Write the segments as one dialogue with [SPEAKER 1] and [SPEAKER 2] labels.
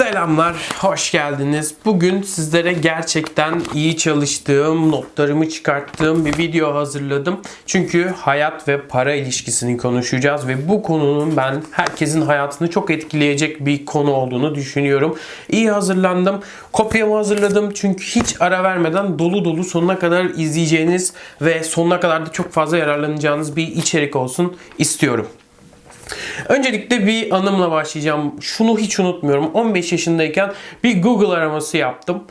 [SPEAKER 1] Selamlar, hoş geldiniz. Bugün sizlere gerçekten iyi çalıştığım, notlarımı çıkarttığım bir video hazırladım. Çünkü hayat ve para ilişkisini konuşacağız ve bu konunun ben herkesin hayatını çok etkileyecek bir konu olduğunu düşünüyorum. İyi hazırlandım. Kopyamı hazırladım çünkü hiç ara vermeden dolu dolu sonuna kadar izleyeceğiniz ve sonuna kadar da çok fazla yararlanacağınız bir içerik olsun istiyorum. Öncelikle bir anımla başlayacağım. Şunu hiç unutmuyorum. 15 yaşındayken bir Google araması yaptım.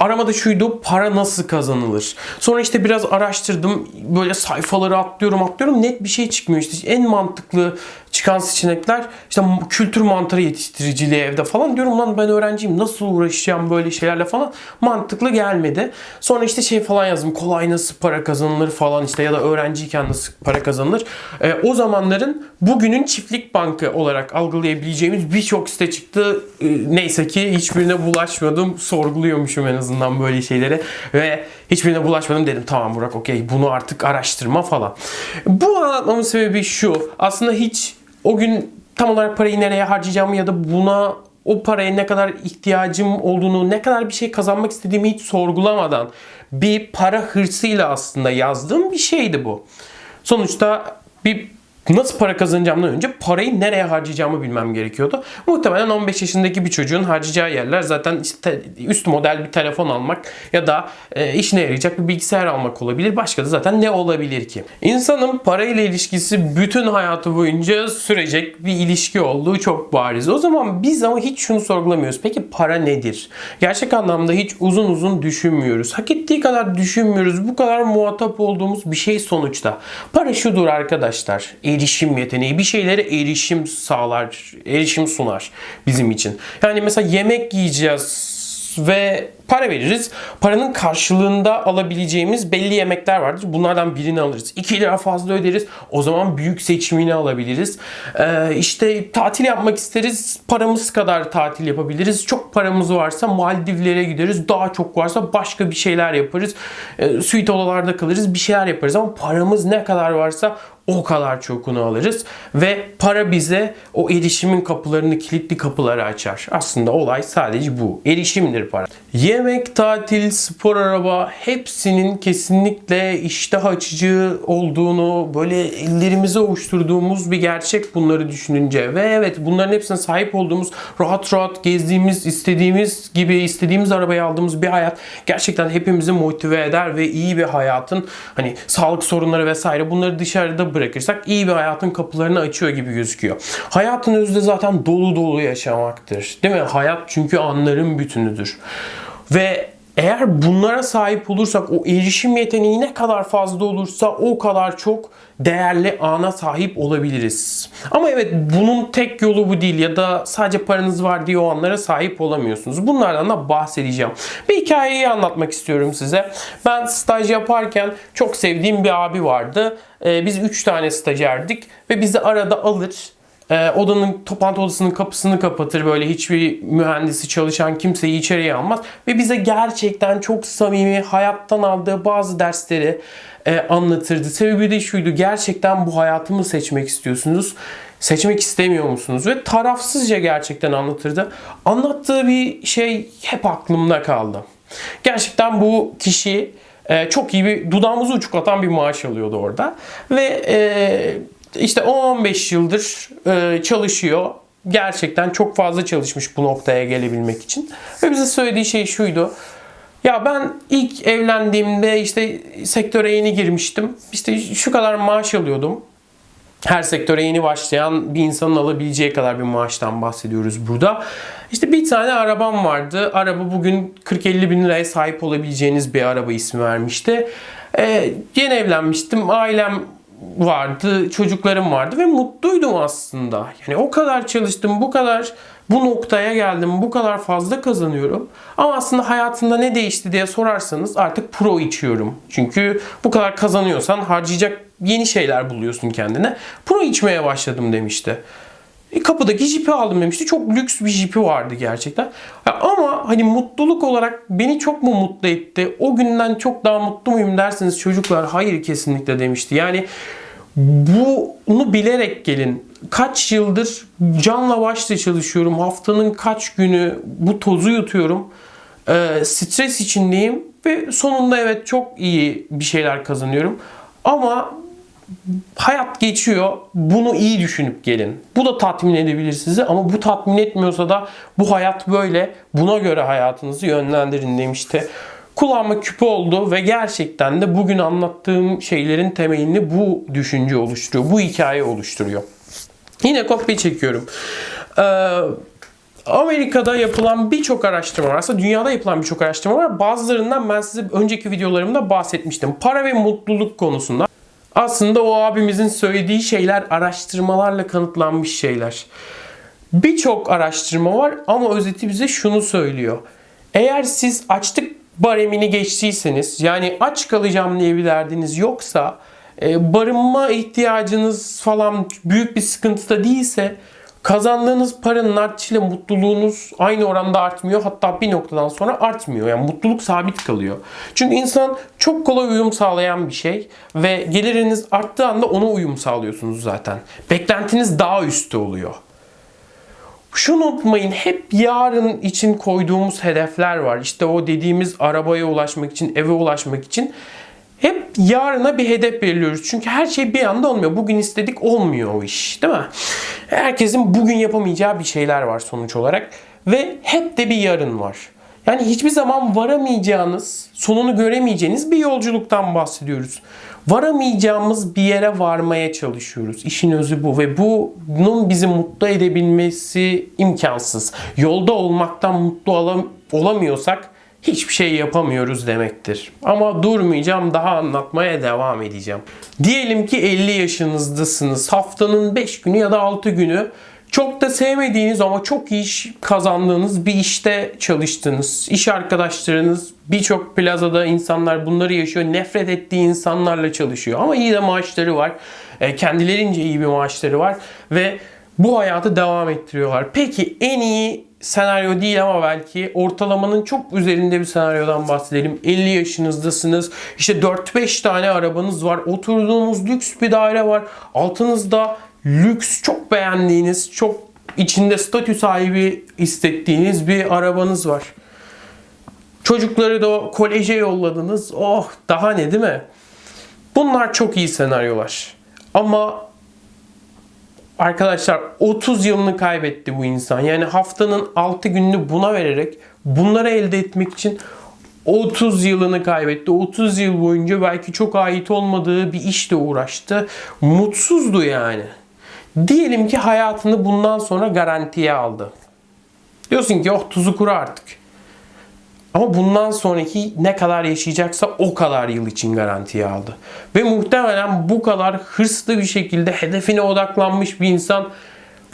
[SPEAKER 1] Aramada şuydu para nasıl kazanılır. Sonra işte biraz araştırdım. Böyle sayfaları atlıyorum atlıyorum. Net bir şey çıkmıyor. İşte en mantıklı çıkan seçenekler işte kültür mantarı yetiştiriciliği evde falan diyorum lan ben öğrenciyim nasıl uğraşacağım böyle şeylerle falan mantıklı gelmedi. Sonra işte şey falan yazdım kolay nasıl para kazanılır falan işte ya da öğrenciyken nasıl para kazanılır. Ee, o zamanların bugünün çiftlik bankı olarak algılayabileceğimiz birçok site çıktı. Ee, neyse ki hiçbirine bulaşmadım sorguluyormuşum en azından böyle şeyleri ve hiçbirine bulaşmadım dedim tamam Burak okey bunu artık araştırma falan. Bu anlatmamın sebebi şu aslında hiç o gün tam olarak parayı nereye harcayacağımı ya da buna o paraya ne kadar ihtiyacım olduğunu, ne kadar bir şey kazanmak istediğimi hiç sorgulamadan bir para hırsıyla aslında yazdığım bir şeydi bu. Sonuçta bir nasıl para kazanacağımdan önce parayı nereye harcayacağımı bilmem gerekiyordu. Muhtemelen 15 yaşındaki bir çocuğun harcayacağı yerler zaten işte üst model bir telefon almak ya da e, işine yarayacak bir bilgisayar almak olabilir. Başka da zaten ne olabilir ki? İnsanın parayla ilişkisi bütün hayatı boyunca sürecek bir ilişki olduğu çok bariz. O zaman biz ama hiç şunu sorgulamıyoruz. Peki para nedir? Gerçek anlamda hiç uzun uzun düşünmüyoruz. Hak ettiği kadar düşünmüyoruz. Bu kadar muhatap olduğumuz bir şey sonuçta. Para şudur arkadaşlar erişim yeteneği. Bir şeylere erişim sağlar, erişim sunar bizim için. Yani mesela yemek yiyeceğiz ve para veririz. Paranın karşılığında alabileceğimiz belli yemekler vardır. Bunlardan birini alırız. 2 lira fazla öderiz. O zaman büyük seçimini alabiliriz. Ee, işte tatil yapmak isteriz. Paramız kadar tatil yapabiliriz. Çok paramız varsa Maldivlere gideriz. Daha çok varsa başka bir şeyler yaparız. Ee, suite odalarda kalırız. Bir şeyler yaparız. Ama paramız ne kadar varsa o kadar çokunu alırız ve para bize o erişimin kapılarını kilitli kapıları açar. Aslında olay sadece bu. Erişimdir para. Yemek, tatil, spor araba hepsinin kesinlikle iştah açıcı olduğunu böyle ellerimize oluşturduğumuz bir gerçek bunları düşününce ve evet bunların hepsine sahip olduğumuz rahat rahat gezdiğimiz istediğimiz gibi istediğimiz arabayı aldığımız bir hayat gerçekten hepimizi motive eder ve iyi bir hayatın hani sağlık sorunları vesaire bunları dışarıda bırakırsak iyi bir hayatın kapılarını açıyor gibi gözüküyor. Hayatın özü de zaten dolu dolu yaşamaktır. Değil mi? Hayat çünkü anların bütünüdür. Ve eğer bunlara sahip olursak o erişim yeteneği ne kadar fazla olursa o kadar çok değerli ana sahip olabiliriz. Ama evet bunun tek yolu bu değil ya da sadece paranız var diye o anlara sahip olamıyorsunuz. Bunlardan da bahsedeceğim. Bir hikayeyi anlatmak istiyorum size. Ben staj yaparken çok sevdiğim bir abi vardı. Ee, biz 3 tane stajyerdik ve bizi arada alır e, odanın toplantı odasının kapısını kapatır böyle hiçbir mühendisi çalışan kimseyi içeriye almaz ve bize gerçekten çok samimi hayattan aldığı bazı dersleri e, anlatırdı. Sebebi de şuydu gerçekten bu hayatımı seçmek istiyorsunuz seçmek istemiyor musunuz ve tarafsızca gerçekten anlatırdı. Anlattığı bir şey hep aklımda kaldı. Gerçekten bu kişi e, çok iyi bir dudağımızı uçuk atan bir maaş alıyordu orada ve e, işte 10-15 yıldır e, çalışıyor. Gerçekten çok fazla çalışmış bu noktaya gelebilmek için. Ve bize söylediği şey şuydu. Ya ben ilk evlendiğimde işte sektöre yeni girmiştim. İşte şu kadar maaş alıyordum. Her sektöre yeni başlayan bir insanın alabileceği kadar bir maaştan bahsediyoruz burada. İşte bir tane arabam vardı. Araba bugün 40-50 bin liraya sahip olabileceğiniz bir araba ismi vermişti. Ee, yeni evlenmiştim. Ailem vardı, çocuklarım vardı ve mutluydum aslında. Yani o kadar çalıştım, bu kadar bu noktaya geldim, bu kadar fazla kazanıyorum. Ama aslında hayatında ne değişti diye sorarsanız artık pro içiyorum. Çünkü bu kadar kazanıyorsan harcayacak yeni şeyler buluyorsun kendine. Pro içmeye başladım demişti. E, kapıdaki jipi aldım demişti. Çok lüks bir jipi vardı gerçekten. Ama hani mutluluk olarak beni çok mu mutlu etti? O günden çok daha mutlu muyum derseniz çocuklar hayır kesinlikle demişti. Yani bunu bilerek gelin. kaç yıldır canla başla çalışıyorum. Haftanın kaç günü bu tozu yutuyorum. Ee, stres içindeyim ve sonunda evet çok iyi bir şeyler kazanıyorum. Ama hayat geçiyor. Bunu iyi düşünüp gelin. Bu da tatmin edebilir sizi ama bu tatmin etmiyorsa da bu hayat böyle. Buna göre hayatınızı yönlendirin demişti. Kulağıma küpe oldu ve gerçekten de bugün anlattığım şeylerin temelini bu düşünce oluşturuyor. Bu hikaye oluşturuyor. Yine kopya çekiyorum. Ee, Amerika'da yapılan birçok araştırma var. Aslında dünyada yapılan birçok araştırma var. Bazılarından ben size önceki videolarımda bahsetmiştim. Para ve mutluluk konusunda. Aslında o abimizin söylediği şeyler araştırmalarla kanıtlanmış şeyler. Birçok araştırma var ama özeti bize şunu söylüyor. Eğer siz açlık baremini geçtiyseniz yani aç kalacağım diye bir derdiniz yoksa e, barınma ihtiyacınız falan büyük bir sıkıntıda değilse kazandığınız paranın artışıyla mutluluğunuz aynı oranda artmıyor. Hatta bir noktadan sonra artmıyor. Yani mutluluk sabit kalıyor. Çünkü insan çok kolay uyum sağlayan bir şey ve geliriniz arttığı anda ona uyum sağlıyorsunuz zaten. Beklentiniz daha üstte oluyor. Şunu unutmayın hep yarın için koyduğumuz hedefler var. İşte o dediğimiz arabaya ulaşmak için, eve ulaşmak için hep yarına bir hedef belirliyoruz. Çünkü her şey bir anda olmuyor. Bugün istedik olmuyor o iş değil mi? Herkesin bugün yapamayacağı bir şeyler var sonuç olarak. Ve hep de bir yarın var. Yani hiçbir zaman varamayacağınız, sonunu göremeyeceğiniz bir yolculuktan bahsediyoruz. Varamayacağımız bir yere varmaya çalışıyoruz. İşin özü bu ve bunun bizi mutlu edebilmesi imkansız. Yolda olmaktan mutlu olam- olamıyorsak hiçbir şey yapamıyoruz demektir. Ama durmayacağım, daha anlatmaya devam edeceğim. Diyelim ki 50 yaşınızdasınız. Haftanın 5 günü ya da 6 günü çok da sevmediğiniz ama çok iş kazandığınız bir işte çalıştınız. İş arkadaşlarınız birçok plazada insanlar bunları yaşıyor. Nefret ettiği insanlarla çalışıyor. Ama iyi de maaşları var. E, Kendilerince iyi bir maaşları var. Ve bu hayatı devam ettiriyorlar. Peki en iyi senaryo değil ama belki ortalamanın çok üzerinde bir senaryodan bahsedelim. 50 yaşınızdasınız. İşte 4-5 tane arabanız var. Oturduğunuz lüks bir daire var. Altınızda lüks, çok beğendiğiniz, çok içinde statü sahibi hissettiğiniz bir arabanız var. Çocukları da koleje yolladınız. Oh daha ne değil mi? Bunlar çok iyi senaryolar. Ama Arkadaşlar 30 yılını kaybetti bu insan. Yani haftanın 6 gününü buna vererek bunları elde etmek için 30 yılını kaybetti. 30 yıl boyunca belki çok ait olmadığı bir işle uğraştı. Mutsuzdu yani. Diyelim ki hayatını bundan sonra garantiye aldı. Diyorsun ki oh tuzu kuru artık. Ama bundan sonraki ne kadar yaşayacaksa o kadar yıl için garantiye aldı. Ve muhtemelen bu kadar hırslı bir şekilde hedefine odaklanmış bir insan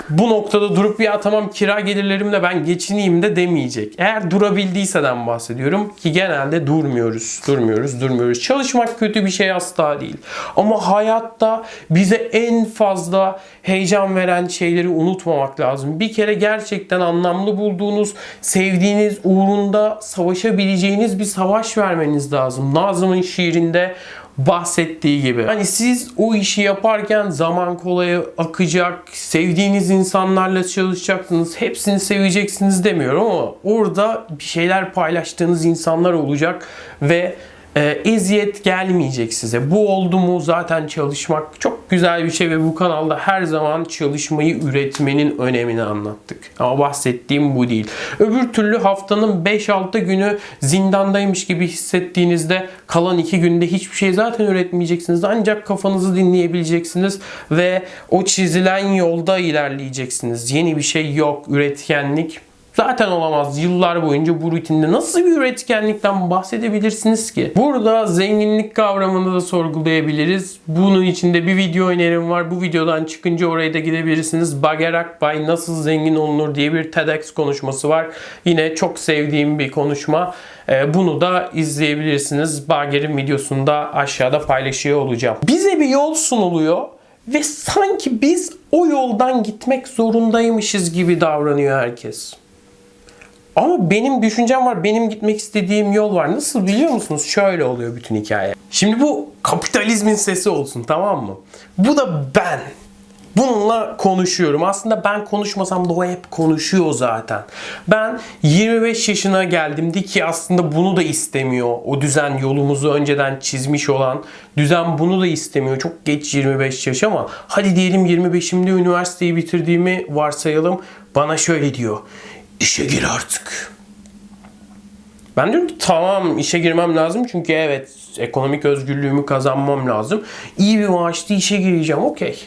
[SPEAKER 1] bu noktada durup ya tamam kira gelirlerimle ben geçineyim de demeyecek. Eğer durabildiyseden bahsediyorum ki genelde durmuyoruz, durmuyoruz, durmuyoruz. Çalışmak kötü bir şey asla değil. Ama hayatta bize en fazla heyecan veren şeyleri unutmamak lazım. Bir kere gerçekten anlamlı bulduğunuz, sevdiğiniz, uğrunda savaşabileceğiniz bir savaş vermeniz lazım. Nazım'ın şiirinde bahsettiği gibi. Hani siz o işi yaparken zaman kolay akacak, sevdiğiniz insanlarla çalışacaksınız, hepsini seveceksiniz demiyorum ama orada bir şeyler paylaştığınız insanlar olacak ve e, eziyet gelmeyecek size. Bu oldu mu zaten çalışmak çok güzel bir şey ve bu kanalda her zaman çalışmayı üretmenin önemini anlattık. Ama bahsettiğim bu değil. Öbür türlü haftanın 5-6 günü zindandaymış gibi hissettiğinizde kalan 2 günde hiçbir şey zaten üretmeyeceksiniz. Ancak kafanızı dinleyebileceksiniz ve o çizilen yolda ilerleyeceksiniz. Yeni bir şey yok. Üretkenlik zaten olamaz. Yıllar boyunca bu rutinde nasıl bir üretkenlikten bahsedebilirsiniz ki? Burada zenginlik kavramını da sorgulayabiliriz. Bunun içinde bir video önerim var. Bu videodan çıkınca oraya da gidebilirsiniz. Bagerak Bay Nasıl Zengin Olunur diye bir TEDx konuşması var. Yine çok sevdiğim bir konuşma. Ee, Bunu da izleyebilirsiniz. Bager'in videosunda aşağıda paylaşıyor olacağım. Bize bir yol sunuluyor ve sanki biz o yoldan gitmek zorundaymışız gibi davranıyor herkes. Ama benim düşüncem var. Benim gitmek istediğim yol var. Nasıl biliyor musunuz? Şöyle oluyor bütün hikaye. Şimdi bu kapitalizmin sesi olsun tamam mı? Bu da ben. Bununla konuşuyorum. Aslında ben konuşmasam da o hep konuşuyor zaten. Ben 25 yaşına geldim ki aslında bunu da istemiyor. O düzen yolumuzu önceden çizmiş olan düzen bunu da istemiyor. Çok geç 25 yaş ama hadi diyelim 25'imde üniversiteyi bitirdiğimi varsayalım. Bana şöyle diyor. İşe gir artık. Ben diyorum ki tamam işe girmem lazım çünkü evet ekonomik özgürlüğümü kazanmam lazım. İyi bir maaşlı işe gireceğim okey.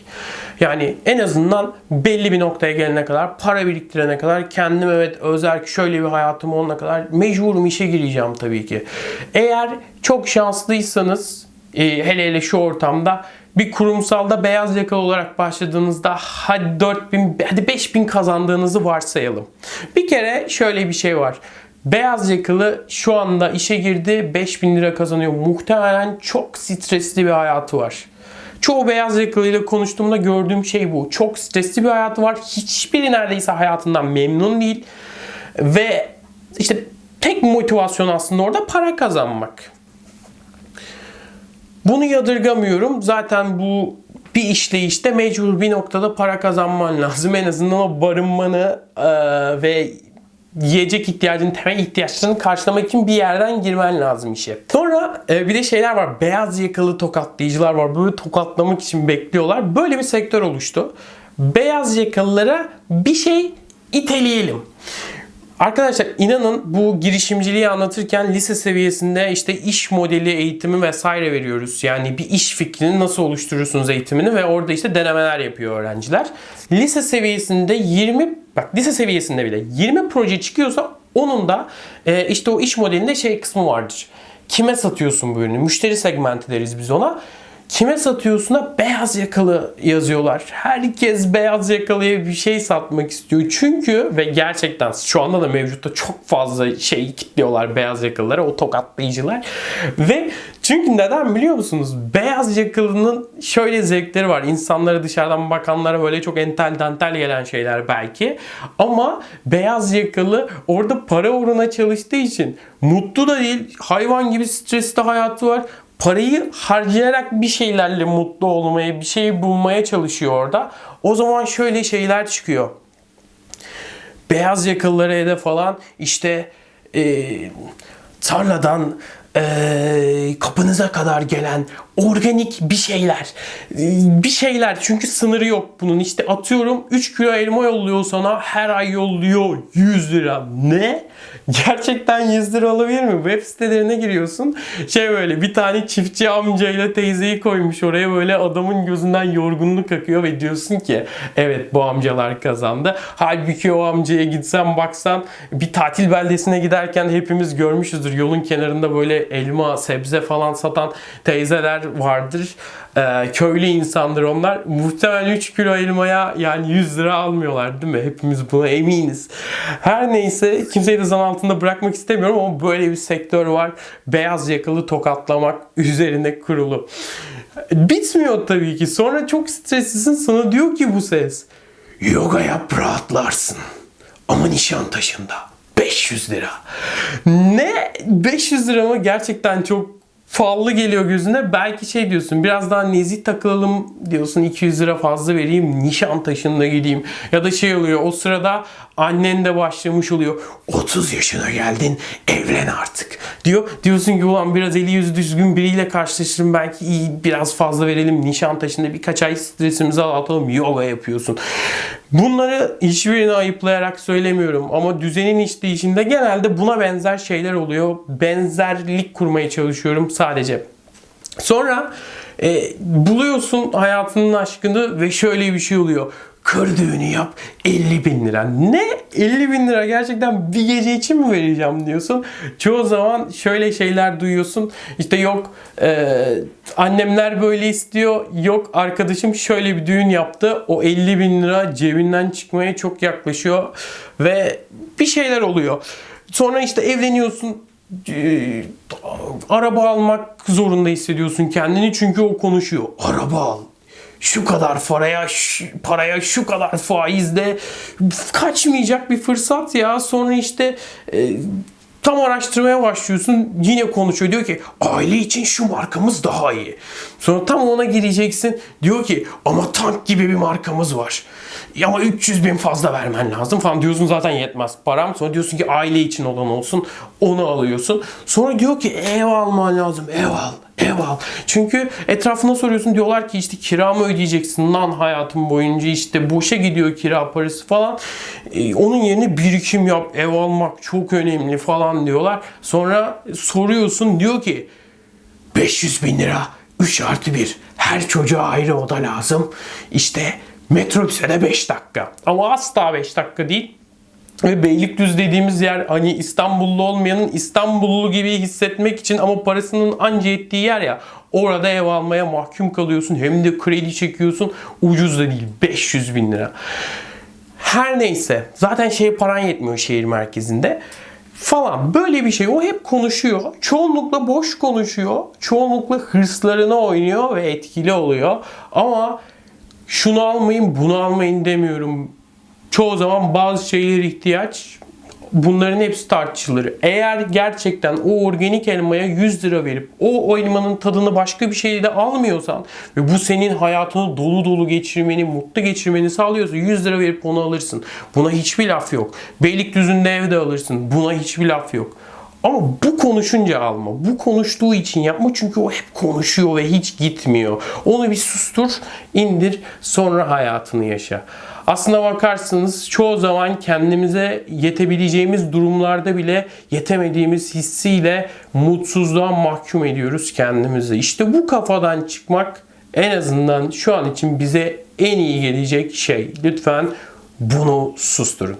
[SPEAKER 1] Yani en azından belli bir noktaya gelene kadar, para biriktirene kadar kendim evet özel şöyle bir hayatım olana kadar mecburum işe gireceğim tabii ki. Eğer çok şanslıysanız e, hele hele şu ortamda bir kurumsalda beyaz yakalı olarak başladığınızda hadi 4000 hadi 5000 kazandığınızı varsayalım. Bir kere şöyle bir şey var. Beyaz yakalı şu anda işe girdi 5000 lira kazanıyor. Muhtemelen çok stresli bir hayatı var. Çoğu beyaz yakalıyla konuştuğumda gördüğüm şey bu. Çok stresli bir hayatı var. Hiçbiri neredeyse hayatından memnun değil. Ve işte tek motivasyon aslında orada para kazanmak. Bunu yadırgamıyorum. Zaten bu bir işleyişte mecbur bir noktada para kazanman lazım. En azından o barınmanı e, ve yiyecek ihtiyacını, temel ihtiyaçlarını karşılamak için bir yerden girmen lazım işe. Sonra e, bir de şeyler var. Beyaz yakalı tokatlayıcılar var. Böyle tokatlamak için bekliyorlar. Böyle bir sektör oluştu. Beyaz yakalılara bir şey iteleyelim. Arkadaşlar inanın bu girişimciliği anlatırken lise seviyesinde işte iş modeli eğitimi vesaire veriyoruz. Yani bir iş fikrini nasıl oluşturursunuz eğitimini ve orada işte denemeler yapıyor öğrenciler. Lise seviyesinde 20 bak lise seviyesinde bile 20 proje çıkıyorsa onun da e, işte o iş modelinde şey kısmı vardır. Kime satıyorsun bu ürünü? Müşteri segmenti deriz biz ona. Kime satıyorsun'a beyaz yakalı yazıyorlar. Herkes beyaz yakalıya bir şey satmak istiyor. Çünkü ve gerçekten şu anda da mevcutta çok fazla şey kitliyorlar beyaz yakalılara o tokatlayıcılar. Ve çünkü neden biliyor musunuz? Beyaz yakalının şöyle zevkleri var. İnsanlara dışarıdan bakanlara böyle çok entel dantel gelen şeyler belki. Ama beyaz yakalı orada para uğruna çalıştığı için mutlu da değil. Hayvan gibi stresli hayatı var parayı harcayarak bir şeylerle mutlu olmaya, bir şey bulmaya çalışıyor orada. O zaman şöyle şeyler çıkıyor. Beyaz yakalılara hedef falan işte e, tarladan e, kapınıza kadar gelen organik bir şeyler. Bir şeyler çünkü sınırı yok bunun. İşte atıyorum 3 kilo elma yolluyor sana her ay yolluyor 100 lira. Ne? Gerçekten 100 lira olabilir mi? Web sitelerine giriyorsun. Şey böyle bir tane çiftçi amcayla teyzeyi koymuş oraya böyle adamın gözünden yorgunluk akıyor ve diyorsun ki evet bu amcalar kazandı. Halbuki o amcaya gitsen baksan bir tatil beldesine giderken hepimiz görmüşüzdür yolun kenarında böyle elma, sebze falan satan teyzeler vardır. Ee, köylü insandır onlar. Muhtemelen 3 kilo elmaya yani 100 lira almıyorlar değil mi? Hepimiz buna eminiz. Her neyse kimseyi de zan altında bırakmak istemiyorum ama böyle bir sektör var. Beyaz yakalı tokatlamak üzerine kurulu. Bitmiyor tabii ki. Sonra çok streslisin sana diyor ki bu ses. Yoga yap rahatlarsın. Ama nişan taşında 500 lira. Ne? 500 lira mı? Gerçekten çok fallı geliyor gözüne. Belki şey diyorsun biraz daha nezih takılalım diyorsun 200 lira fazla vereyim nişan taşında gideyim. Ya da şey oluyor o sırada annen de başlamış oluyor. 30 yaşına geldin evlen artık diyor. Diyorsun ki ulan biraz eli yüzü düzgün biriyle karşılaşırım belki iyi biraz fazla verelim nişan taşında birkaç ay stresimizi azaltalım yoga yapıyorsun. Bunları hiçbirini ayıplayarak söylemiyorum ama düzenin işleyişinde genelde buna benzer şeyler oluyor. Benzerlik kurmaya çalışıyorum sadece. Sonra e, buluyorsun hayatının aşkını ve şöyle bir şey oluyor. Kır düğünü yap 50 bin lira. Ne? 50 bin lira gerçekten bir gece için mi vereceğim diyorsun. Çoğu zaman şöyle şeyler duyuyorsun. İşte yok e, annemler böyle istiyor. Yok arkadaşım şöyle bir düğün yaptı. O 50 bin lira cebinden çıkmaya çok yaklaşıyor. Ve bir şeyler oluyor. Sonra işte evleniyorsun e, araba almak zorunda hissediyorsun kendini çünkü o konuşuyor. Araba al. Şu kadar paraya şu, paraya şu kadar faizle kaçmayacak bir fırsat ya. Sonra işte e, Tam araştırmaya başlıyorsun yine konuşuyor. Diyor ki aile için şu markamız daha iyi. Sonra tam ona gireceksin. Diyor ki ama tank gibi bir markamız var. Ya Ama 300 bin fazla vermen lazım falan diyorsun zaten yetmez param. Sonra diyorsun ki aile için olan olsun onu alıyorsun. Sonra diyor ki ev alman lazım ev al ev al. Çünkü etrafına soruyorsun diyorlar ki işte kira mı ödeyeceksin lan hayatın boyunca işte boşa gidiyor kira parası falan. Ee, onun yerine birikim yap ev almak çok önemli falan diyorlar. Sonra soruyorsun diyor ki 500 bin lira 3 artı 1 her çocuğa ayrı oda lazım. İşte metrobüse de 5 dakika. Ama asla 5 dakika değil. Ve Beylikdüzü dediğimiz yer hani İstanbullu olmayanın İstanbullu gibi hissetmek için ama parasının anca ettiği yer ya. Orada ev almaya mahkum kalıyorsun. Hem de kredi çekiyorsun. Ucuz da değil. 500 bin lira. Her neyse. Zaten şey paran yetmiyor şehir merkezinde. Falan böyle bir şey. O hep konuşuyor. Çoğunlukla boş konuşuyor. Çoğunlukla hırslarına oynuyor ve etkili oluyor. Ama şunu almayın bunu almayın demiyorum. Çoğu zaman bazı şeyler ihtiyaç. Bunların hepsi tartışılır. Eğer gerçekten o organik elmaya 100 lira verip o, o elmanın tadını başka bir şeyle almıyorsan ve bu senin hayatını dolu dolu geçirmeni, mutlu geçirmeni sağlıyorsa 100 lira verip onu alırsın. Buna hiçbir laf yok. Beylikdüzü'nde evde alırsın. Buna hiçbir laf yok. Ama bu konuşunca alma. Bu konuştuğu için yapma çünkü o hep konuşuyor ve hiç gitmiyor. Onu bir sustur, indir, sonra hayatını yaşa. Aslına bakarsanız çoğu zaman kendimize yetebileceğimiz durumlarda bile yetemediğimiz hissiyle mutsuzluğa mahkum ediyoruz kendimizi. İşte bu kafadan çıkmak en azından şu an için bize en iyi gelecek şey. Lütfen bunu susturun.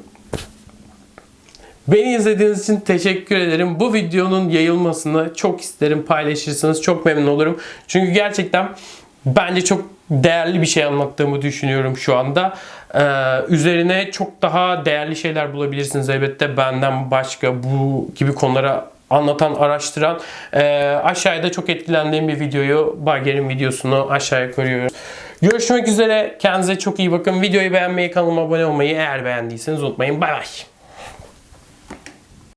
[SPEAKER 1] Beni izlediğiniz için teşekkür ederim. Bu videonun yayılmasını çok isterim. Paylaşırsanız çok memnun olurum. Çünkü gerçekten bence çok değerli bir şey anlattığımı düşünüyorum şu anda. Ee, üzerine çok daha değerli şeyler bulabilirsiniz elbette. Benden başka bu gibi konulara anlatan, araştıran. Ee, aşağıda çok etkilendiğim bir videoyu, Barger'in videosunu aşağıya koyuyorum. Görüşmek üzere. Kendinize çok iyi bakın. Videoyu beğenmeyi, kanalıma abone olmayı eğer beğendiyseniz unutmayın. Bay bay.